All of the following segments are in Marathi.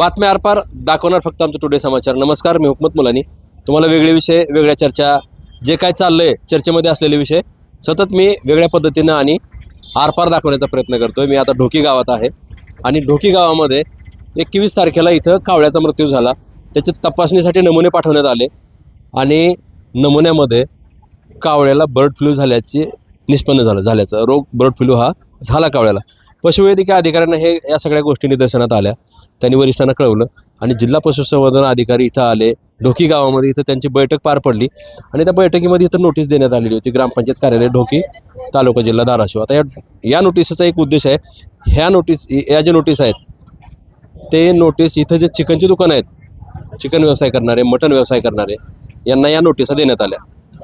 बातम्या आरपार दाखवणार फक्त आमचं टुडे समाचार. नमस्कार मी हुकमत मुलानी. तुम्हाला वेगळे विषय वेगळ्या चर्चा जे काय चाललंय चर्चेमध्ये असलेले विषय सतत मी वेगळ्या पद्धतीनं आणि आरपार दाखवण्याचा प्रयत्न करतोय. मी आता ढोकी गावात आहे आणि ढोकी गावामध्ये एकवीस तारखेला इथं कावळ्याचा मृत्यू झाला. त्याचे तपासणीसाठी नमुने पाठवण्यात आले आणि नमुन्यामध्ये कावळ्याला बर्ड फ्लू झाल्याचे निष्पन्न झालं झाल्याचं. रोग बर्ड फ्लू हा झाला कावळ्याला. पशुवैद्यकीय अधिकाऱ्यांना हे या सगळ्या गोष्टी निदर्शनात आल्या. त्यांनी वरिष्ठांना कळवलं आणि जिल्हा पशुसंवर्धन अधिकारी इथं आले. ढोकी गावामध्ये इथं त्यांची बैठक पार पडली आणि त्या बैठकीमध्ये इथं नोटीस देण्यात आलेली होती. ग्रामपंचायत कार्यालय ढोकी तालुका जिल्हा धाराशिव. आता या या नोटीसचा एक उद्देश आहे ह्या नोटीस या जे नोटीस आहेत ते नोटीस इथं जे चिकनची दुकानं आहेत चिकन व्यवसाय करणारे मटन व्यवसाय करणारे यांना या नोटिसा देण्यात आल्या.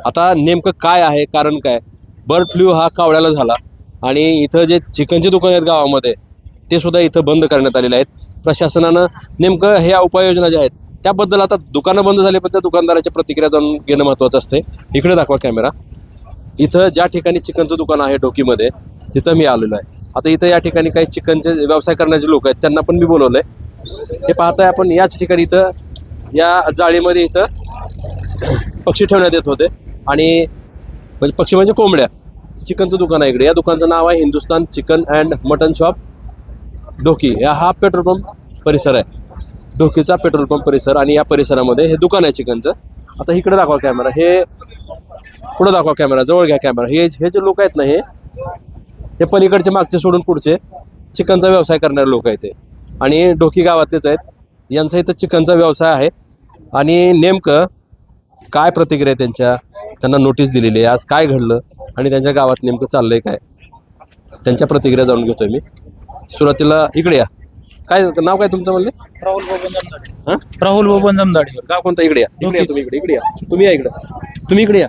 आता नेमकं काय आहे कारण काय? बर्ड फ्लू हा कावळ्याला झाला. आणि इथं जे चिकनचे दुकान आहेत गावामध्ये ते सुद्धा इथं बंद करण्यात आलेले आहेत. प्रशासनानं नेमकं ह्या उपाययोजना ज्या आहेत त्याबद्दल आता दुकानं बंद झाली पण त्या दुकानदाराच्या प्रतिक्रिया जाणून घेणं महत्त्वाचं असते इकडे दाखवा कॅमेरा. इथं ज्या ठिकाणी चिकनचं दुकान आहे डोकीमध्ये तिथं मी आलेलो आहे. आता इथं या ठिकाणी काही चिकनचे व्यवसाय करणारे लोक आहेत त्यांना पण मी बोलवलं आहे हे पाहताय आपण याच ठिकाणी इथं या जाळीमध्ये इथं पक्षी ठेवण्यात येत होते. आणि म्हणजे पक्षी म्हणजे कोंबड्या. चिकनचं दुकान आहे इकडे. या दुकानचं नाव आहे Hindustan chicken and mutton shop. Dhoki. या हा पेट्रोल पंप परिसर आहे. ढोकीचा पेट्रोल पंप परिसर आणि या परिसरामध्ये हे दुकान आहे चिकनचं. आता इकडे दाखवा कॅमेरा. हे पुढं दाखवा कॅमेरा. जवळ घ्या कॅमेरा. हे हे जे लोक आहेत ना हे हे पलीकडचे मागचे सोडून पुढचे चिकनचा व्यवसाय करणारे लोक आहेत ते. आणि ढोकी गावातलेच आहेत. यांचा इथं चिकनचा व्यवसाय आहे. आणि नेमकं काय प्रतिक्रिया त्यांच्या? त्यांना नोटीस दिलेली आहे. आज काय घडलं? आणि त्यांच्या गावात नेमकं चाललंय काय? त्यांच्या प्रतिक्रिया जाणून घेतोय मी. सुरुवातीला इकडे या. काय नाव काय तुमचं म्हणले? राहुल बबन जमदाडे. हां? राहुल बबन जमदाडे. गाव कोणतं? इकडे या. इकडे या तुम्ही इकडे इकडे या. तुम्ही या इकडे. तुम्ही इकडे या.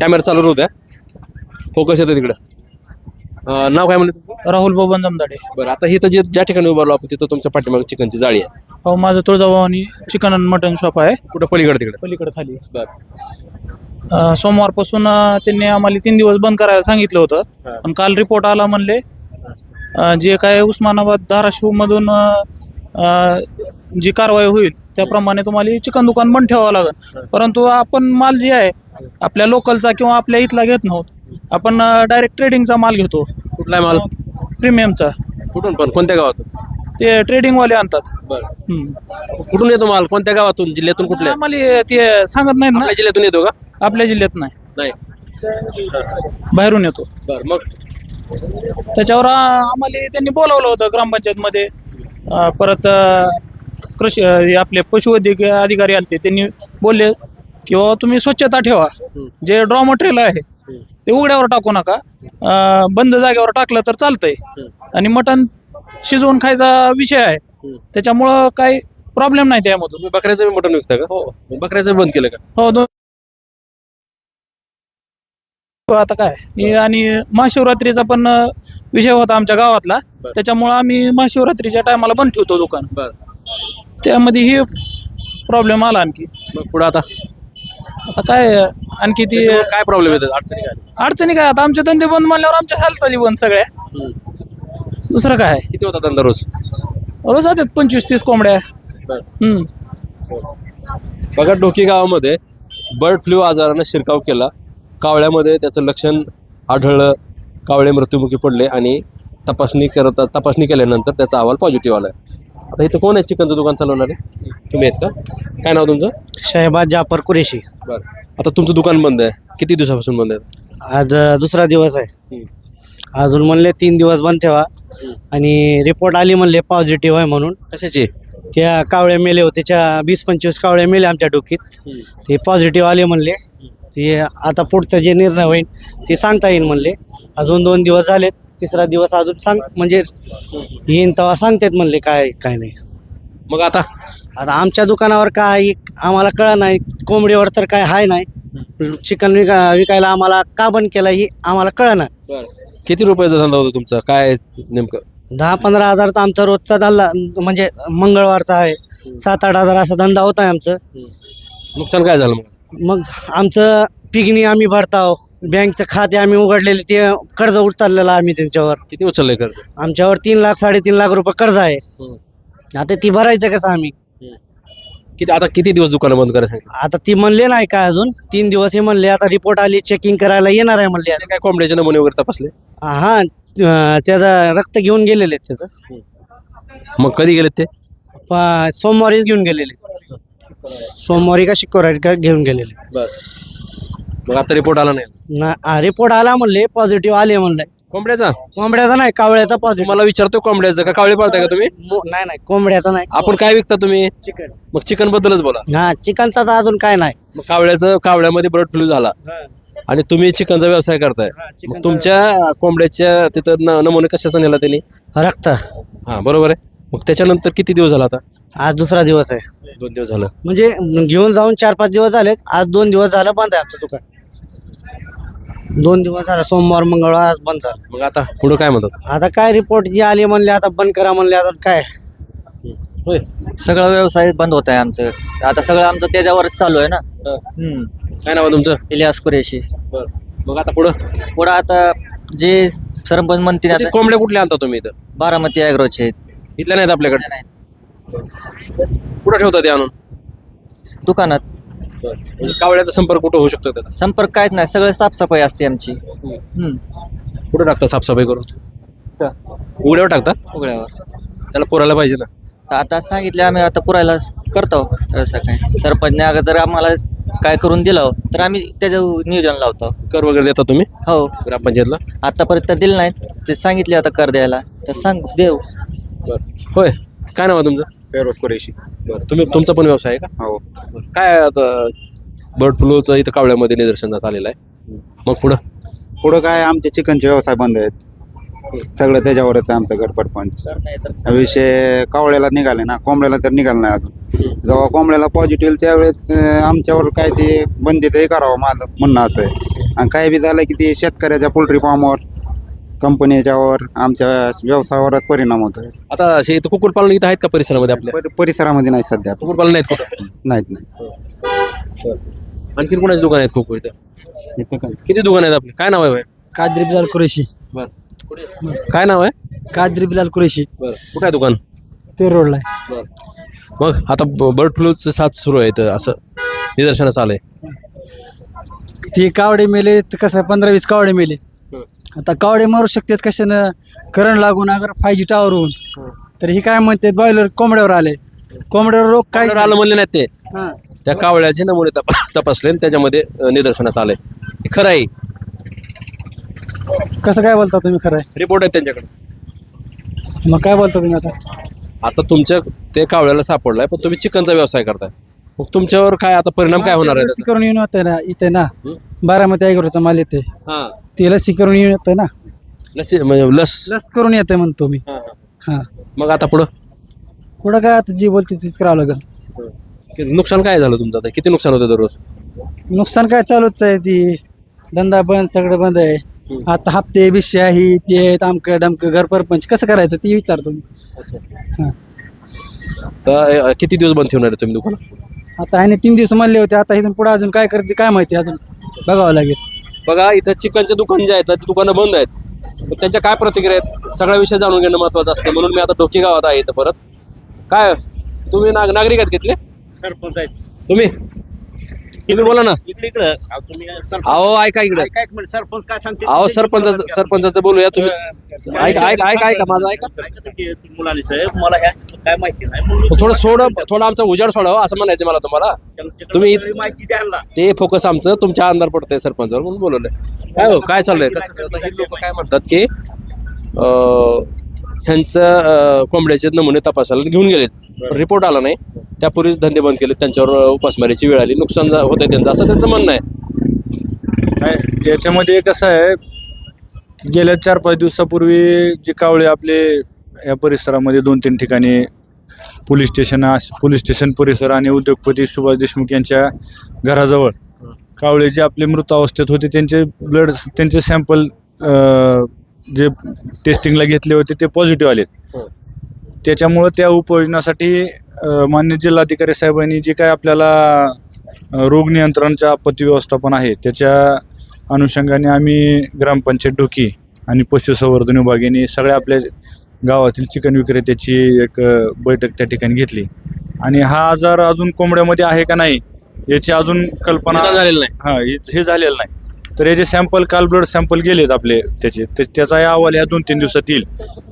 कॅमेरा चालू राहू द्या. फोकस येतं तिकडं. नाव काय म्हणलं? राहुल बबन जमदाडे. बरं आता इथं जे ज्या ठिकाणी उभारलो आपण तिथं तुमच्या पाठीमागे चिकनची जाळी आहे. हो माझं Tuljabhavani chicken and mutton shop आहे. कुठं? पलीकडे तिकडे. पलीकडे खाली बरं. अं, सोमवारपासून अं, त्यांनी आम्हाला तीन दिवस बंद करायला सांगितलं होतं. हा. पण काल रिपोर्ट आला म्हणले अं, जे काय उस्मानाबाद धाराशिव मधून जी कारवाई होईल त्याप्रमाणे तुम्हाला चिकन दुकान बंद ठेवावं लागेल. परंतु आपण माल जे आहे आपल्या लोकलचा किंवा आपल्या इथला घेत नव्हत. आपण डायरेक्ट ट्रेडिंगचा माल घेतो. कुठला माल? प्रीमियमचा. कुठून पण? कोणत्या गावातून? ते ट्रेडिंगवाले आणतात. बरं. हम्म. कुठून येतो माल? कोणत्या गावातून? जिल्ह्यातून कुठल्या आम्हाला ते सांगत नाहीत ना. आपल्या जिल्ह्यातून येतो का? आपल्या जिल्ह्यात नाही. नाही. बाहेरून येतो. बरं मग? त्याच्यावर आ- आम्हाला त्यांनी बोलावलं होतं ग्रामपंचायतमध्ये. अं, परत अं, कृषी अं, हे आपले पशुवैद्यकीय अधिकारी आले त्यांनी बोलले की बाबा तुम्ही स्वच्छता ठेवा. जे ड्रॉ मटेरियल आहे ते उघड्यावर टाकू नका. अं, बंद जागेवर टाकलं तर चालतंय. आणि मटण शिजवून खायचा विषय आहे. त्याच्यामुळं काही प्रॉब्लेम नाही त्यामधून. तुम्ही बकऱ्याचं बी मटण विकता का? हो. बकऱ्याचं बी बंद केलं का? हो दोन आता काय? हे आणि महाशिवरात्रीचा पण विषय होता आमच्या गावातला. बरं. त्याच्यामुळं आम्ही महाशिवरात्रीच्या टायमाला बंद ठेवतो दुकान. बरं. त्यामध्ये ही प्रॉब्लेम आला आणखी. मग पुढं आता? आता काय आणखी ती त्याच्यामुळे काय प्रॉब्लेम येतात? अडचणी काय? अडचणी काय? आता आमचे धंदे बंद म्हणल्यावर आमच्या हालचाली बंद सगळ्या. हम्म. दुसरं काय? आहे? किती होता धंदा रोज? रोज जातात पंचवीस तीस कोंबड्या. बरं. हम्म. बघा डोकी गावामध्ये बर्ड फ्लू आजारानं शिरकाव केला. कावळ्यामध्ये त्याचं लक्षण आढळलं कावळे मृत्युमुखी पडले आणि तपासणी करत तपासणी केल्यानंतर त्याचा अहवाल पॉझिटिव्ह आला आता इथं कोण आहे? चिकनचं दुकान चालवणारे? तुम्ही आहेत का? काय नाव तुमचं? शहबाज जाफर कुरेशी. बरं. आता तुमचं दुकान बंद आहे. किती दिवसापासून बंद आहे? आज अ, दुसरा दिवस आहे. अजून म्हणले तीन दिवस बंद ठेवा. आणि रिपोर्ट आली म्हणले पॉझिटिव्ह आहे म्हणून. कशाची? त्या कावळ्या मेले होते त्या वीस पंचवीस कावळ्या मेले आमच्या डोकीत ते पॉझिटिव्ह आले म्हणले. ते आता पुढचं जे निर्णय होईल ते सांगता येईल म्हणले. अजून दोन दिवस झालेत तिसरा दिवस अजून सांग म्हणजे येईन तेव्हा सांगतात म्हणले काय काय नाही. मग आता? आता आमच्या दुकानावर काय आम्हाला कळ नाही कोंबडीवर तर काय हाय नाही. चिकन विका विकायला आम्हाला का बंद केलं ही आम्हाला कळ ना किती रुपयाचा धंदा होता तुमचा? काय नेमकं? दहा पंधरा हजार तर आमचा रोजचा धंदा म्हणजे मंगळवारचा आहे. सात आठ हजार असा धंदा होता आमचं. नुकसान काय झालं मग? मग आमचं पिगणी आम्ही भरताव बँकचं खाते आम्ही उघडलेले ते कर्ज उचललेलं आम्ही त्यांच्यावर. किती उचललंय कर्ज? आमच्यावर तीन लाख साडेतीन लाख रुपये कर्ज आहे. आता ती भरायचं कसं आम्ही? किती आता किती दिवस दुकानं बंद करायला सांगितलं? आता ती म्हणले नाही काय अजून? तीन दिवस हे म्हणले आता रिपोर्ट आली चेकिंग करायला येणार आहे म्हणले. ते काय कोंबड्याचे नमुने वगैरे तपासले? हा अं, त्याचा रक्त घेऊन गेलेले आहेत त्याचं. मग कधी गेलेत ते? प- सोमवारीच घेऊन गेलेले सोमवारी का शुक्रवारी का घेऊन गेलेले. बर. मग आता रिपोर्ट आला नाही? ना रिपोर्ट आला म्हणले पॉझिटिव्ह आले म्हणले. कोंबड्याचा? कोंबड्याचा नाही कावळ्याचा पॉझिटिव्ह तुम्हाला विचारतो कोंबड्याचं का कावळे पाळताय का तुम्ही? नाही नाही कोंबड्याचा नाही. आपण काय विकता तुम्ही? चिकन. मग चिकन बद्दलच बोला. हा चिकनचा तर अजून काय नाही. मग कावळ्याचं कावळ्यामध्ये बर्ड फ्लू झाला. आणि तुम्ही चिकनचा व्यवसाय करताय. मग तुमच्या कोंबड्याच्या तिथं न- नमुने कशाचा नेला त्यांनी? रक्त. हा बरोबर आहे. मग त्याच्यानंतर किती दिवस झाला आता? आज दुसरा दिवस आहे. दोन दिवस झालं. म्हणजे घेऊन जाऊन चार पाच दिवस झालेत. आज दोन दिवस झालं बंद आहे आमचं दुकान. दोन दिवस झालं. सोमवार मंगळवार आज बंद झालं. मग आता पुढं काय म्हणतात? आता काय रिपोर्ट जी आली म्हणले आता बंद करा म्हणले आता काय? होय. सगळं व्यवसाय बंद होत आहे आमचं. आता सगळं आमचं त्याच्यावरच चालू आहे ना. हम्म. काय नाव आहे तुमचं? इलियास कुरेशी. मग आता पुढं? पुढं आता जे सरपंच म्हणतील किती आता कोंबड्या कुठल्या आणता तुम्ही इथं? बारामती ॲग्रोचे इथल्या नाहीत आपल्याकडे? कुठं ठेवता ते आणून? दुकानात. म्हणजे कावळ्याचा संपर्क कुठं होऊ शकतो त्याचा? संपर्क काहीच नाही सगळं साफसफाई असते आमची. हम्म. कुठं टाकता साफसफाई करून? उघड्यावर टाकता उघड्यावर. त्याला पोरायला पाहिजे ना? तर आता सांगितले आम्ही आता पुरायला करतो असं काय सरपंचने अगं जर आम्हाला काय करून दिलं तर आम्ही त्याचं नियोजन लावतो. कर वगैरे देता तुम्ही? हो. ग्रामपंचायतला? आतापर्यंत दिलं नाही ते सांगितले आता कर द्यायला. तर सांग देऊ. होय. काय नाव आहे तुमचं? फेरोज कुरेशी. बरं. तुम्ही तुमचा पण व्यवसाय आहे का? हो. बरं. काय आता बर्ड फ्लूचं इथं कावळ्यामध्ये निदर्शनास आलेलं आहे. मग पुढं? पुढं काय आमचे चिकनचे व्यवसाय बंद आहेत. सगळं त्याच्यावरच आहे आमचं घर परपंच हा विषय कावळ्याला निघाले ना कोंबड्याला तर निघाला नाही अजून. जेव्हा कोंबड्याला पॉझिटिव्ह त्यावेळेस अं, आमच्यावर काय ते बंदी ते करावं माझं म्हणणं असं आहे. आणि काय बी झालं की ते शेतकऱ्याच्या पोल्ट्री फार्मवर कंपनीच्यावर आमच्या व्यवसायावरच परिणाम होतोय. आता असे इथं कुक्कुटपालन इथं आहेत का परिसरामध्ये आपल्या? पर- परिसरामध्ये नाही सध्या. कुक्कुटपालन नाहीत कुठं? नाहीत नाही आणखी कोणाचे दुकान आहेत कुक्कुट इथं? इथं काय? किती दुकान आहेत आपले? काय नाव आहे कादरी बिलाल कुरेशी. बरं. काय नाव आहे? कादरी बिलाल कुरेशी. बरं. कुठं आहे दुकान? ते रोडला मग आता बर्ड फ्लूचं साथ सुरू आहे इथं असं निदर्शनास आलंय. ते कावडे मेले तर कसं पंधरा वीस कावडे मेले आता कावडे मारू शकतात कशानं? करंट लागून अगर फाय जी टावर होऊन. तर ही काय म्हणतात बॉयलर कोंबड्यावर आले. कोंबड्यावर रोग काय? आलं म्हणले नाहीत ते. त्या कावळ्याचे नमुने तप तपासले आणि त्याच्यामध्ये आलंय हे खरं आहे. कसं काय बोलता तुम्ही खरं आहे? रिपोर्ट आहेत त्यांच्याकडे. मग काय बोलता तुम्ही आता? आता तुमच्या ते कावळ्याला सापडलाय पण तुम्ही चिकनचा व्यवसाय करताय. मग तुमच्यावर काय आता परिणाम काय होणार आहे त्याचा? लसीकरण येऊन येते ना इथे ना हं? बारामती ऐगोरचा माल येते हा. ते लसीकरण येऊन येतं ना. लसी म्हणजे लस. लस करून येते म्हणतो मी. हा, हा. हां. मग आता पुढं? पुढं काय आता जी बोलते तीच करावं लागेल. किती- नुकसान काय झालं तुमचं आता? किती नुकसान होतं दररोज? नुकसान काय चालूच आहे ती. धंदा बंद सगळं बंद आहे. आता हप्ते बिश्या ही ते आमक डमक घर परपंच. कसं करायचं ते विचारतो मी. हां. तर अं, किती दिवस बंद ठेवणार आहे तुम्ही दुकान? आता ह्याने तीन दिवस म्हणले होते आता इथून पुढे अजून काय करते काय माहिती अजून? बघावं लागेल. बघा इथं चिकनचे दुकान जे आहेत ना ते दुकानं बंद आहेत. त्यांच्या काय प्रतिक्रिया आहेत? सगळा विषय जाणून घेणं महत्वाचं असतं. म्हणून मी आता डोकी गावात आहे इथं परत. काय तुम्ही नाग नागरिक आहेत घेतले सरपंच आहेत. तुम्ही? तुम्ही बोला ना. इकडे इकडं. तुम्ही अहो ऐका इकडे. काय एक मिनिट सरपंच काय सांगते? अहो सरपंच सरपंचाचं बोलूया तुम्ही. ऐका ऐका ऐका ऐका माझं ऐका. मुलांनी साहेब मला ह्या काय माहिती नाही. थोडं सोड थोडं आमचा उजाड सोडावं असं म्हणायचं मला तुम्हाला. तुम्ही माहिती द्यायला ते फोकस आमचं तुमच्या अंधार पडतंय सरपंचावर म्हणून बोलवलंय. काय हो काय चाललंय? लोक काय म्हणतात की अं, ह्यांचं अं, कोंबड्याचे नमुने तपासायला घेऊन गेलेत. रिपोर्ट आला नाही. त्यापूर्वीच धंदे बंद केले त्यांच्यावर उपासमारीची वेळ आली. नुकसान होत आहे त्यांचं असं त्यांचं म्हणणं आहे. याच्यामध्ये कसं आहे गेल्या चार पाच दिवसापूर्वी जे कावळे आपले या परिसरामध्ये दोन तीन ठिकाणी पोलीस स्टेशन पोलीस स्टेशन परिसर आणि उद्योगपती सुभाष देशमुख यांच्या घराजवळ कावळे जे आपले मृत अवस्थेत होते त्यांचे ब्लड त्यांचे सॅम्पल जे टेस्टिंगला घेतले होते ते पॉझिटिव्ह आलेत. हं. त्याच्यामुळं त्या उपयोजनासाठी मान्य जिल्हाधिकारी साहेबांनी जे काय आपल्याला रोग नियंत्रणच्या आपत्ती व्यवस्थापन आहे त्याच्या अनुषंगाने आम्ही ग्रामपंचायत डोकी आणि पशुसंवर्धन विभाग यांनी सगळ्या आपल्या गावातील चिकन विक्रेत्याची एक बैठक त्या ठिकाणी घेतली. आणि हा आजार अजून कोंबड्यामध्ये आहे का नाही याची अजून कल्पना झालेलं नाही. हे- हे झालेलं नाही. तर याचे सॅम्पल काल ब्लड सॅम्पल गेलेत आपले त्याचे तर त्याचा अहवाल ह्या दोन तीन दिवसात येईल.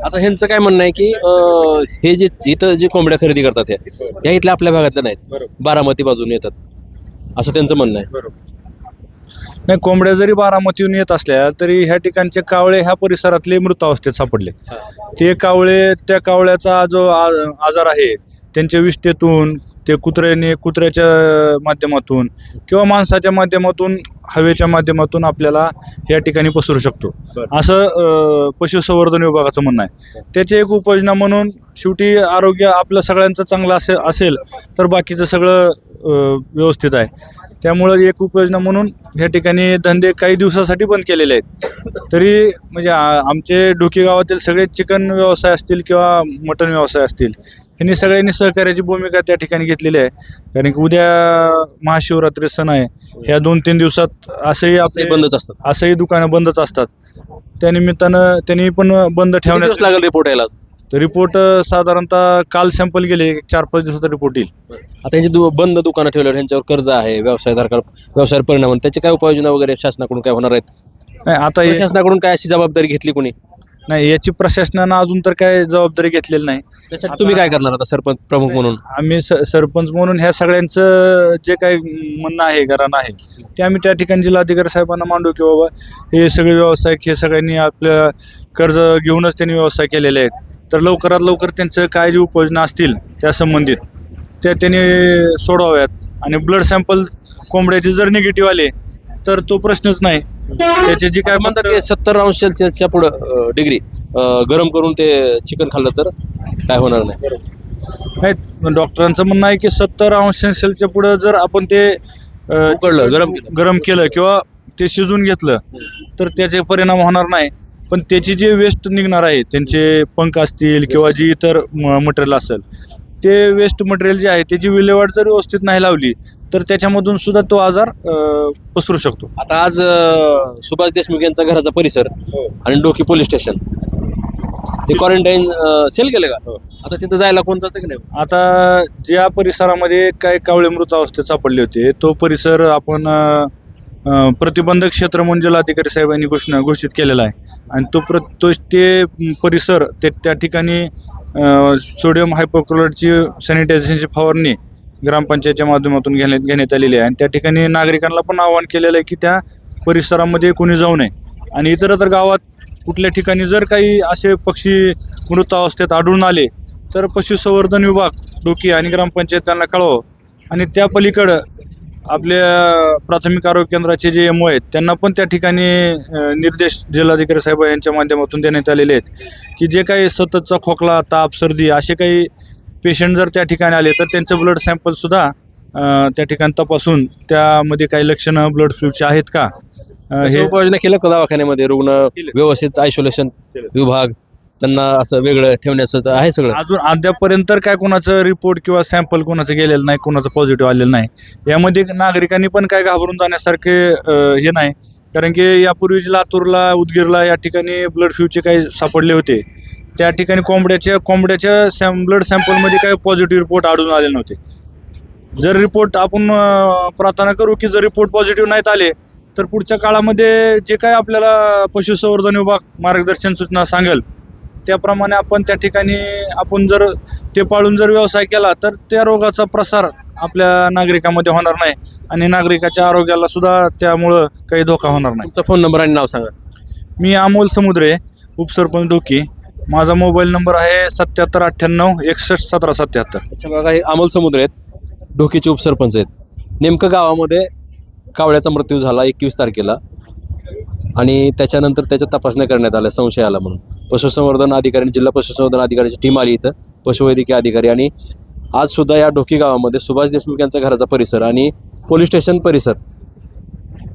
आता ह्यांचं काय म्हणणं आहे की अं, हे जे इथं जे कोंबड्या खरेदी करतात ह्या ह्या इथल्या आपल्या भागातल्या नाहीत. बारामती बाजून येतात. असं त्यांचं म्हणणं आहे. नाही कोंबड्या जरी बारामतीहून येत असल्या तरी ह्या ठिकाणचे कावळे ह्या परिसरातले मृत अवस्थेत सापडले. ते कावळे त्या कावळ्याचा जो आ- आजार आहे त्यांच्या विष्ठेतून ते कुत्र्याने कुत्र्याच्या माध्यमातून किंवा माणसाच्या माध्यमातून हवेच्या माध्यमातून आपल्याला या ठिकाणी पसरू शकतो. असं अं, पशुसंवर्धन विभागाचं म्हणणं आहे. त्याची एक उपाययोजना म्हणून शेवटी आरोग्य आपलं सगळ्यांचं चांगलं असे असेल तर बाकीचं सगळं अं, व्यवस्थित आहे. त्यामुळं एक उपाययोजना म्हणून या ठिकाणी धंदे काही दिवसासाठी बंद केलेले आहेत. तरी म्हणजे आ- आमचे डोकी गावातील सगळे चिकन व्यवसाय असतील किंवा मटन व्यवसाय असतील ह्यांनी सगळ्यांनी सहकार्याची भूमिका त्या ठिकाणी घेतलेली आहे. कारण की उद्या महाशिवरात्री सण आहे. ह्या दोन तीन दिवसात असंही आपले बंदच असतात. असंही दुकानं बंदच असतात. त्या निमित्तानं त्यांनी पण बंद ठेवण्यात लागेल रिपोर्ट यायला? रिपोर्ट साधारणतः काल सॅम्पल गेले चार पाच दिवसाचा रिपोर्ट येईल. आता ह्यांची दु- बंद दुकानं ठेवल्यावर ह्यांच्यावर कर्ज आहे व्यवसायधारका व्यवसायावर परिणाम. होईल. त्याची काय उपाययोजना वगैरे शासनाकडून काय होणार आहेत? नाही आता हे- शासनाकडून काय अशी जबाबदारी घेतली कोणी? नाही याची प्रशासनानं अजून तर काय जबाबदारी घेतलेली नाही. त्यासाठी तुम्ही काय करणार आता सरपंच प्रमुख म्हणून? आम्ही स सरपंच म्हणून ह्या सगळ्यांचं जे काही म्हणणं आहे घराणं आहे ते आम्ही त्या ठिकाणी जिल्हाधिकारी साहेबांना मांडू की बाबा हे सगळे व्यावसायिक हे सगळ्यांनी आपल्या कर्ज घेऊनच त्यांनी व्यवसाय केलेले आहेत. तर लवकरात लवकर त्यांचं काय जे उपाययोजना असतील त्या संबंधित त्या त्यांनी सोडवाव्यात. आणि ब्लड सॅम्पल कोंबड्याचे जर निगेटिव्ह आले तर तो प्रश्नच नाही. त्याचे जे काय म्हणतात की सत्तर अंश सेल्सिअसच्या पुढं डिग्री गरम करून ते चिकन खाल्लं तर काय होणार नाही. नाही डॉक्टरांचं म्हणणं आहे की सत्तर अंश सेल्सिअसच्या पुढं जर आपण ते अ, उकडलं, गरम केलं. गरम केलं किंवा ते शिजून घेतलं तर त्याचे परिणाम होणार नाही. पण त्याची जे वेस्ट निघणार आहे त्यांचे पंख असतील किंवा जी इतर मटेरियल असेल ते वेस्ट मटेरियल जे आहे त्याची विल्हेवाट जर व्यवस्थित नाही लावली तर त्याच्यामधून सुद्धा तो आजार अ, पसरू शकतो. आता आज अं, सुभाष देशमुख यांचा घराचा परिसर आणि डोकी पोलीस स्टेशन. हे क्वारंटाईन सेल केलं का? आता तिथं जायला कोण जातं की नाही? आता ज्या परिसरामध्ये काय कावळे मृत अवस्थेत सापडले होते तो परिसर आपण अ, अ, प्रतिबंधक क्षेत्र म्हणून जिल्हाधिकारी साहेबांनी घोषणा घोषित केलेला आहे. आणि तो प्र तो ते परिसर ते त्या ठिकाणी अ, सोडियम हायपोक्लोराईडची सॅनिटायझेशनची फवारणी ग्रामपंचायतच्या माध्यमातून घेण्यात घेण्यात आलेली आहे. आणि त्या ठिकाणी नागरिकांना पण आवाहन केलेलं आहे की त्या परिसरामध्ये कोणी जाऊ नये. आणि इतरत्र गावात कुठल्या ठिकाणी जर काही असे पक्षी मृतावस्थेत आढळून आले तर पशुसंवर्धन विभाग डोकी आणि ग्रामपंचायत त्यांना कळवं आणि त्या पलीकडं आपल्या प्राथमिक आरोग्य केंद्राचे जे एम आहेत त्यांना पण त्या ठिकाणी निर्देश जिल्हाधिकारी साहेब यांच्या माध्यमातून देण्यात आलेले आहेत. की जे काही सततचा खोकला ताप सर्दी असे काही पेशंट जर त्या ठिकाणी आले तर त्यांचं ब्लड सॅम्पलसुद्धा त्या ठिकाणी तपासून त्यामध्ये काही लक्षणं ब्लड फ्लूची आहेत का? हे उपाययोजना केल्या का दवाखान्यामध्ये? रुग्ण व्यवस्थित आयसोलेशन विभाग त्यांना असं वेगळं ठेवण्याचं तर आहे सगळं. अजून अद्यापपर्यंत तर काय कोणाचं रिपोर्ट किंवा सॅम्पल कोणाचं गेलेलं नाही कोणाचं पॉझिटिव्ह आलेलं नाही. यामध्ये नागरिकांनी पण काय घाबरून जाण्यासारखे हे नाही. कारण की यापूर्वी लातूरला उदगीरला या ठिकाणी ब्लड फ्लूचे काही सापडले होते. त्या ठिकाणी कोंबड्याच्या कोंबड्याच्या सॅम ब्लड सॅम्पलमध्ये काही पॉझिटिव्ह रिपोर्ट आढळून आले नव्हते. जर रिपोर्ट आपण प्रार्थना करू की जर रिपोर्ट पॉझिटिव्ह नाहीत आले तर पुढच्या काळामध्ये जे काय आपल्याला पशुसंवर्धन विभाग मार्गदर्शन सूचना सांगेल त्याप्रमाणे आपण त्या ठिकाणी आपण जर ते पाळून जर व्यवसाय केला तर त्या रोगाचा प्रसार आपल्या नागरिकांमध्ये होणार नाही आणि नागरिकाच्या आरोग्याला सुद्धा त्यामुळं काही धोका होणार नाही. तुमचा फोन नंबर आणि नाव सांगा. मी अमोल समुद्रे उपसरपंच डोकी. माझा मोबाईल नंबर आहे सत्याहत्तर अठ्ठ्याण्णव एकसष्ट सतरा सत्याहत्तर. अच्छा बघा हे अमोल समुद्र आहेत. ढोकीचे उपसरपंच आहेत. नेमकं गावामध्ये कावळ्याचा मृत्यू झाला एकवीस तारखेला. आणि त्याच्यानंतर त्याच्या तपासण्या करण्यात आल्या संशय आला म्हणून. पशुसंवर्धन अधिकारी जिल्हा पशुसंवर्धन अधिकाऱ्याची टीम आली इथं पशुवैद्यकीय अधिकारी. आणि आज सुद्धा या ढोकी गावामध्ये सुभाष देशमुख यांचा घराचा परिसर आणि पोलीस स्टेशन परिसर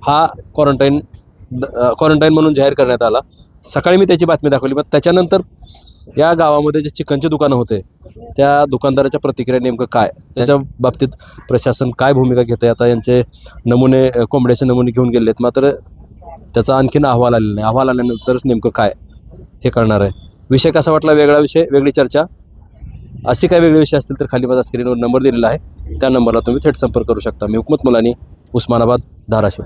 हा क्वारंटाईन क्वारंटाईन म्हणून जाहीर करण्यात आला. सकाळी मी त्याची बातमी दाखवली मग त्याच्यानंतर या गावामध्ये जे चिकनचे दुकानं होते त्या दुकानदाराच्या प्रतिक्रिया नेमकं काय? त्याच्या बाबतीत प्रशासन काय भूमिका घेते आता यांचे नमुने कोंबड्याचे नमुने घेऊन गेलेत मात्र त्याचा आणखीन अहवाल आलेला नाही. अहवाल आल्यानंतरच नेमकं काय हे कळणार आहे? विषय कसा वाटला? वेगळा विषय वेगळी चर्चा. असे काही वेगळे विषय असतील तर खाली माझा स्क्रीनवर नंबर दिलेला आहे. त्या नंबरला तुम्ही थेट संपर्क करू शकता. मी हुकमत मुलानी उस्मानाबाद धाराशिव.